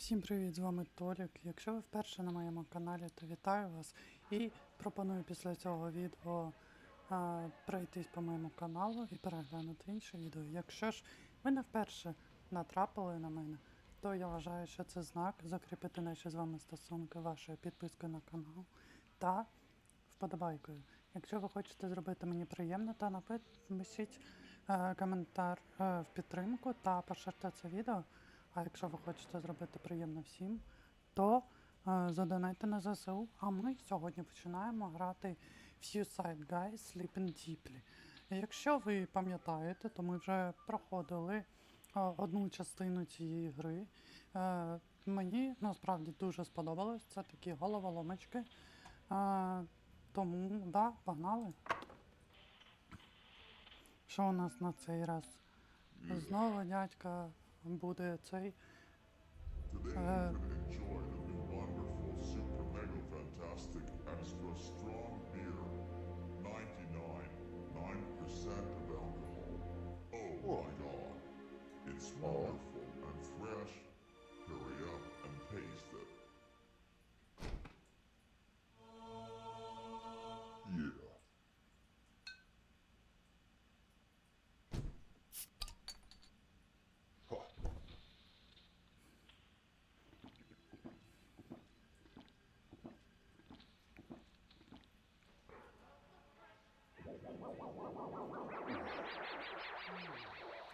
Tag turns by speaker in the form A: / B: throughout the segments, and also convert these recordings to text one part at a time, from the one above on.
A: Всім привіт, з вами Толік. Якщо ви вперше на моєму каналі, то вітаю вас і пропоную після цього відео а, пройтись по моєму каналу і переглянути інше відео. Якщо ж ви не вперше натрапили на мене, то я вважаю, що це знак закріпити наші з вами стосунки вашою підпискою на канал та вподобайкою. Якщо ви хочете зробити мені приємно, то напишіть е, коментар е, в підтримку та поширте це відео. А якщо ви хочете зробити приємно всім, то е, задонайте на ЗСУ. А ми сьогодні починаємо грати в Suicide Guys Sleeping Deeply. Якщо ви пам'ятаєте, то ми вже проходили е, одну частину цієї гри. Е, мені насправді дуже сподобалось. Це такі головоломочки. Е, тому, да, погнали. Що у нас на цей раз? Знову дядька буде цей.
B: Today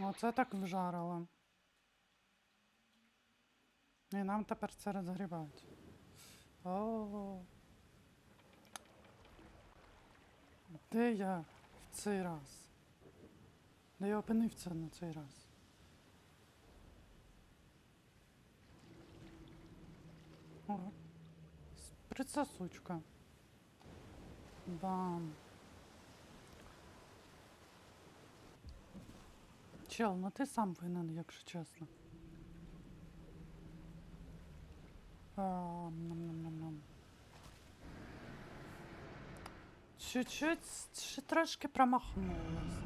A: Оце так вжарило. І нам тепер це розгрібати. О. Де я в цей раз? Де я опинився на цей раз? О, сприца сучка. Бам. Чел, ну ти сам винен, якщо чесно. Чуть-чуть ще трошки промахнулась.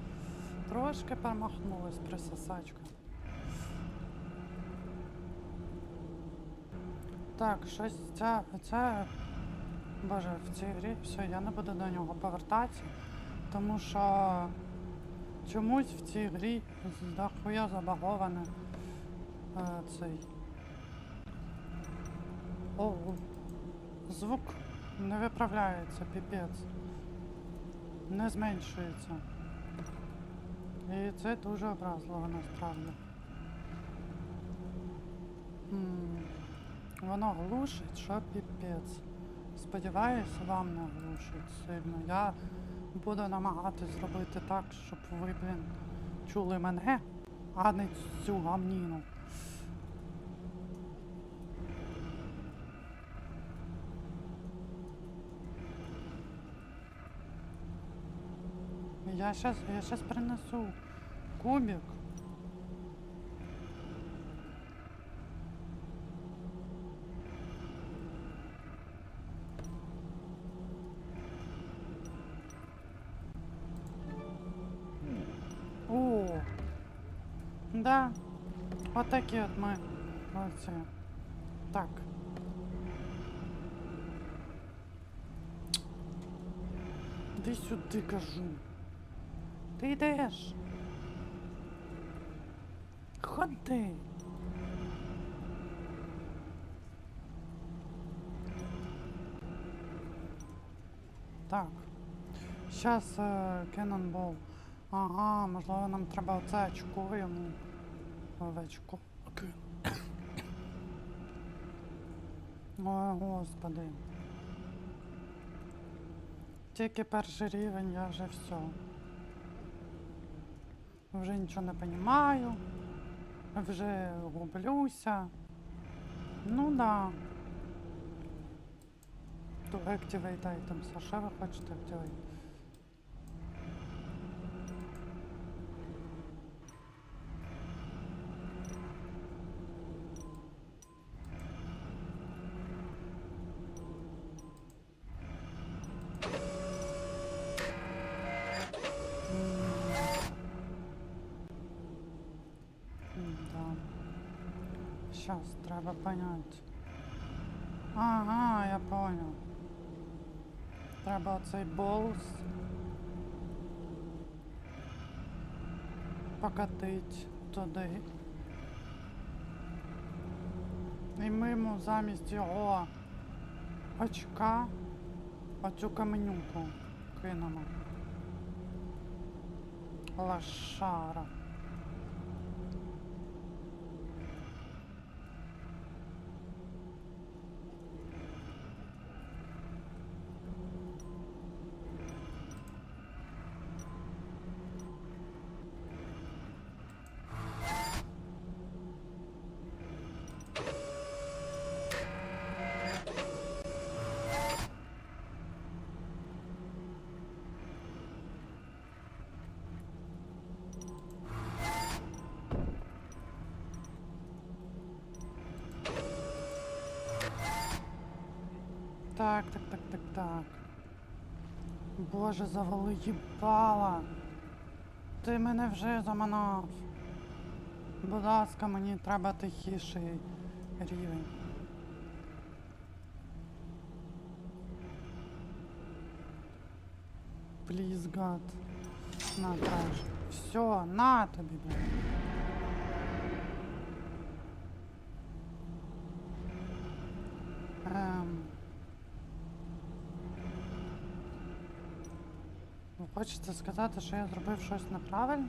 A: Трошки промахнулась присосачка. Так, щось ця, ця. Боже, в цій грі все, я не буду до нього повертатися, тому що чомусь в цій грі дохуя забаговане е, цей. О, звук не виправляється, піпець. Не зменшується. І це дуже образливо насправді. Воно глушить, що піпець. Сподіваюсь, вам не глушить сильно. Я буду намагатись зробити так, щоб ви, блін, чули мене, а не цю гамніну. Я щас, я щас принесу кубик. Ми оці. Так. Іди сюди, кажу. Ти йдеш. Ходи. Так. Зараз е, Кеннонбол. Ага, можливо, нам треба оце очко йому. Овечко. Окей. О, господи. Тільки перший рівень, я вже все. Вже нічого не розумію. Вже гублюся. Ну да. To activate items. А що ви хочете activate? Да. Щас треба понять. Ага, я понял. Треба оцей болс. Покатить туди. І ми йому замість його очка оцю каменюку кинемо. Лошара. Так, так, так, так, так. Боже, завали їбала. Ти мене вже заманав. Будь ласка, мені треба тихіший рівень. Please, God. На, треш. Все, на тобі, блядь. Хочете сказати, що я зробив щось неправильно?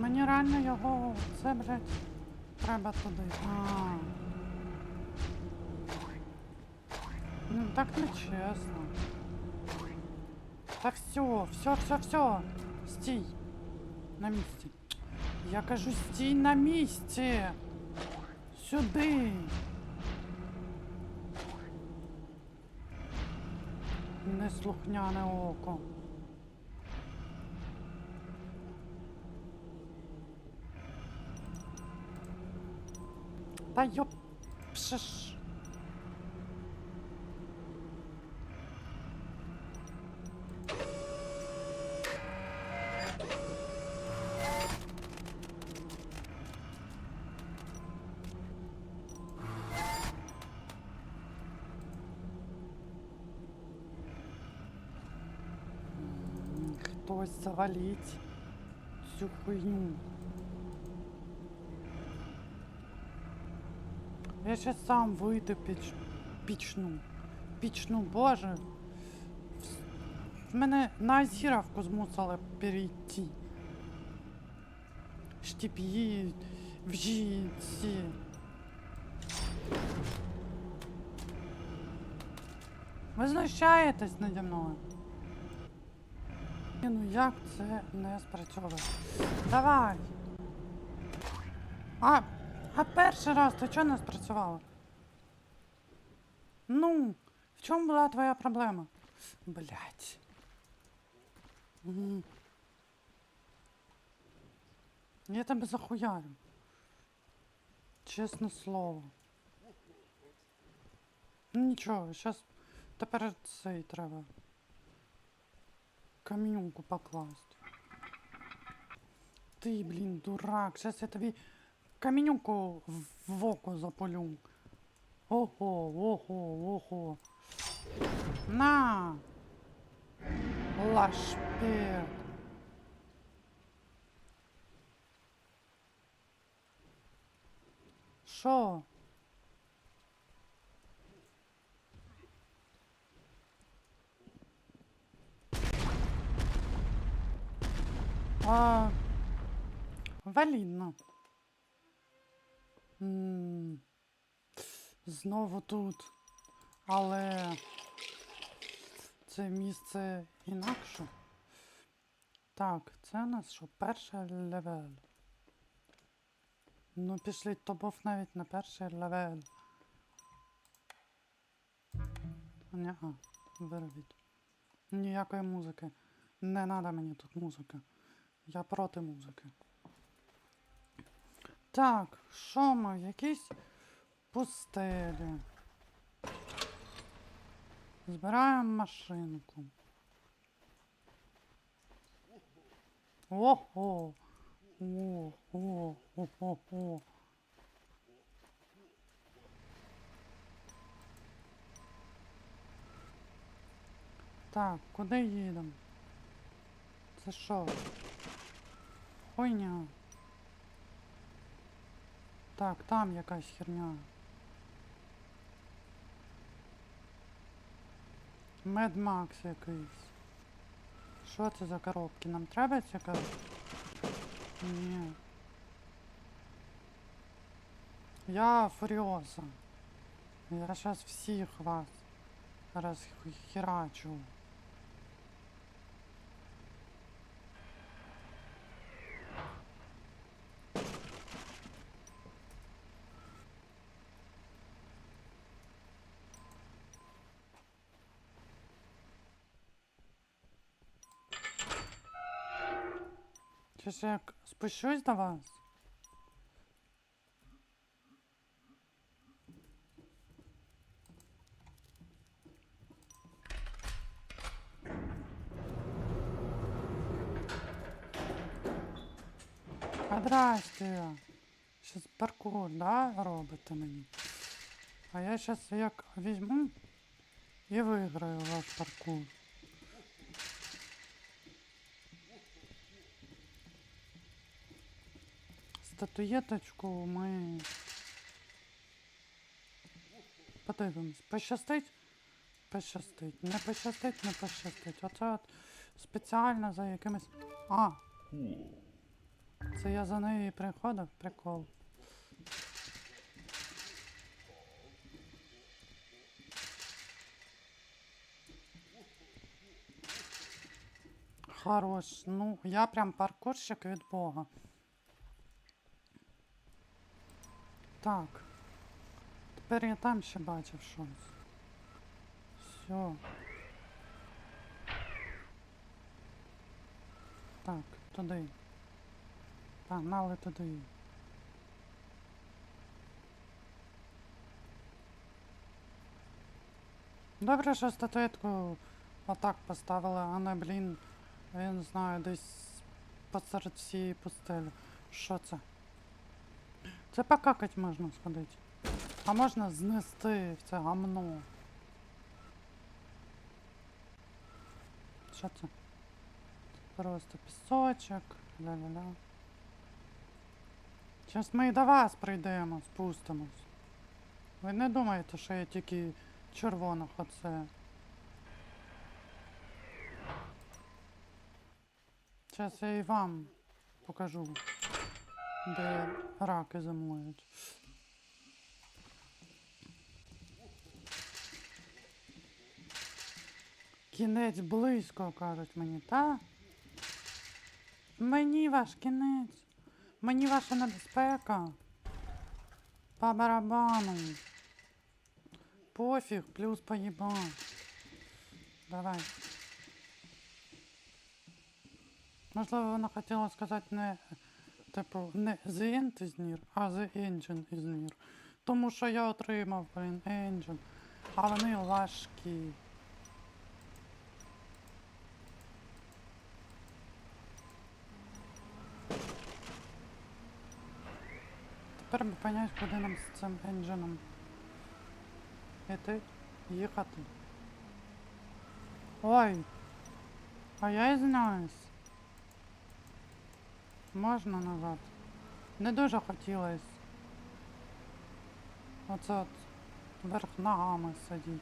A: Мені реально його це, блядь, треба туди. А. Ну так не чесно. Так все, все, все, все. Стій. На місці. Я кажу, стій на місці. Сюди. Неслухняне око. Та йоп. Пшиш. М, Хтось завалить цю хуйню. Я сейчас сам выйду піч... пічну. Пічну, боже. В- В мене на Азіровку змусили перейти. Штіп'ї, вжіці. Ви знущаєтесь наді мною? Ну як це не спрацьовує? Давай! А, а перший раз то чого не спрацювало? Ну, в чому була твоя проблема? Блять. Я тебе захуярю. Чесне слово. Ну нічого, зараз тепер цей треба. Камінюку покласти. Ти, блін, дурак, зараз я тобі камінюку в- в око запалю. Ого, ого, ого. На! Лашпет. Що? А, валідно. Знову тут. Але це місце інакше. Так, це у нас що? Перший левел. Ну, пішли, то був навіть не перший левел. Ня-а, виробіть. Ніякої музики. Не треба мені тут музики. Я проти музики. Так, що ми в якійсь пустелі. Збираємо машинку. Ого! О, о, о, о, о. Так, куди їдемо? Це що? Хуйня. Так, там якась херня. Мед Макс якийсь. Що це за коробки? Нам треба ці коробки? Ні. Я Фуріоза. Я зараз всіх вас розхерачу. Чи як спущусь до вас? А здрасте. Щас паркур, да, робите мені? А я щас як візьму і виграю ваш паркур. Статуєточку ми подивимось. Пощастить? Пощастить. Не пощастить, не пощастить. Оце от спеціально за якимись. А! Це я за нею приходив? Прикол. Хорош. Ну, я прям паркурщик від Бога. Так. Тепер я там ще бачив щось. Все. Так, туди. Погнали туди. Добре, що статуетку отак поставили, а не, блін, я не знаю, десь посеред всієї пустелі. Що це? Це покакать можна сходити. А можна знести в це гамно. Що це? Просто пісочок. Ля-ля-ля. Зараз ми і до вас прийдемо, спустимось. Ви не думаєте, що я тільки червоних оце. Зараз я і вам покажу, де раки зимують. Кінець близько, кажуть мені, та? Мені ваш кінець. Мені ваша небезпека. По барабану. Пофіг, плюс поїбан. Давай. Можливо, вона хотіла сказати не, типу, не the end is near, а the engine is near. Тому що я отримав, блін, engine. А вони важкі. Тепер би понять, куди нам з цим енджином іти, їхати. Ой, а я ізнаюсь. Можна назад? Не дуже хотілося. Оце от вверх ногами сидіть.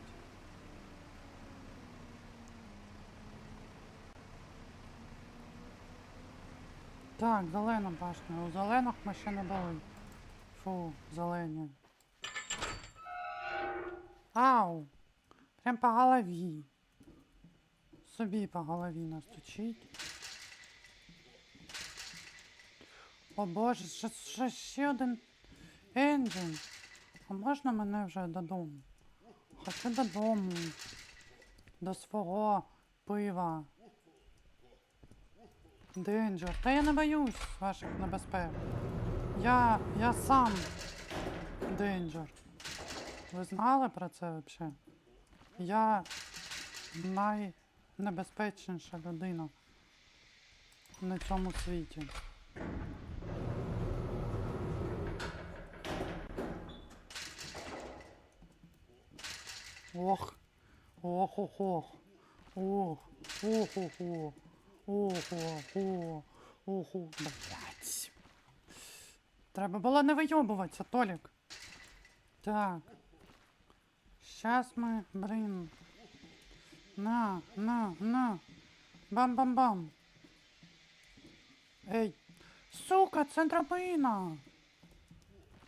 A: Так, зелена башня. У зелених ми ще не були. Фу, зелені. Ау! Прям по голові. Собі по голові настучить. О боже, ще, ще, ще один енджин. А можна мене вже додому? Хочу додому. До свого пива. Денджер. Та я не боюсь ваших небезпек. Я. я сам Дейнджер. Ви знали про це взагалі? Я найнебезпечніша людина на цьому світі. Ох. Ох ох ох. Ох. Ох ох ох. Ох ох ох. Ох ох. Блять. Треба було не вийобуватися, Толік. Так. Щас ми, блин. На, на, на. Бам-бам-бам. Ей. Сука, це драбина.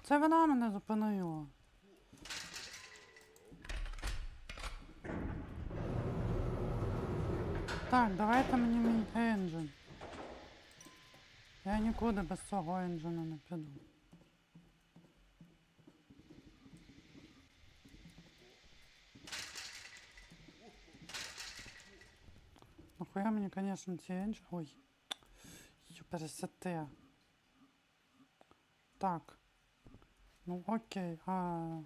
A: Це вона мене зупинила. Так, давайте мені мій енджин. Я нікуди без цього енджина не піду. Нахуя мені, конечно, ці енджини... Ой. Ю. Так. Ну окей, а...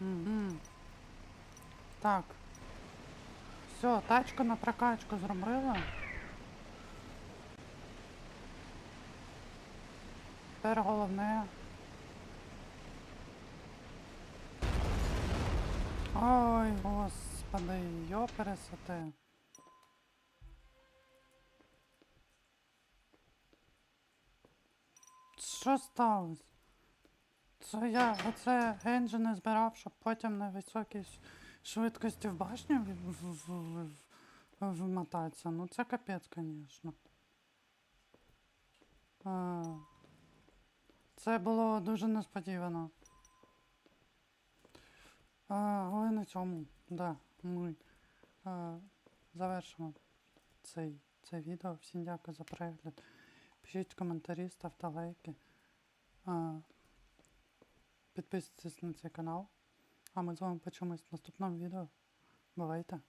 A: Угу. Так. Все, тачку на прокачку зробила. Тепер головне. Ой, господи, йо пересоти. Що сталося? Це я оце енджини збирав, щоб потім на високій швидкості в башню вмотатися. Ну це капець, звісно. Це було дуже несподівано. Але на цьому, да, ми завершимо цей, це відео. Всім дякую за перегляд. Пишіть коментарі, ставте лайки. Підписуйтесь на цей канал. А ми з вами почуємось в наступному відео. Бувайте!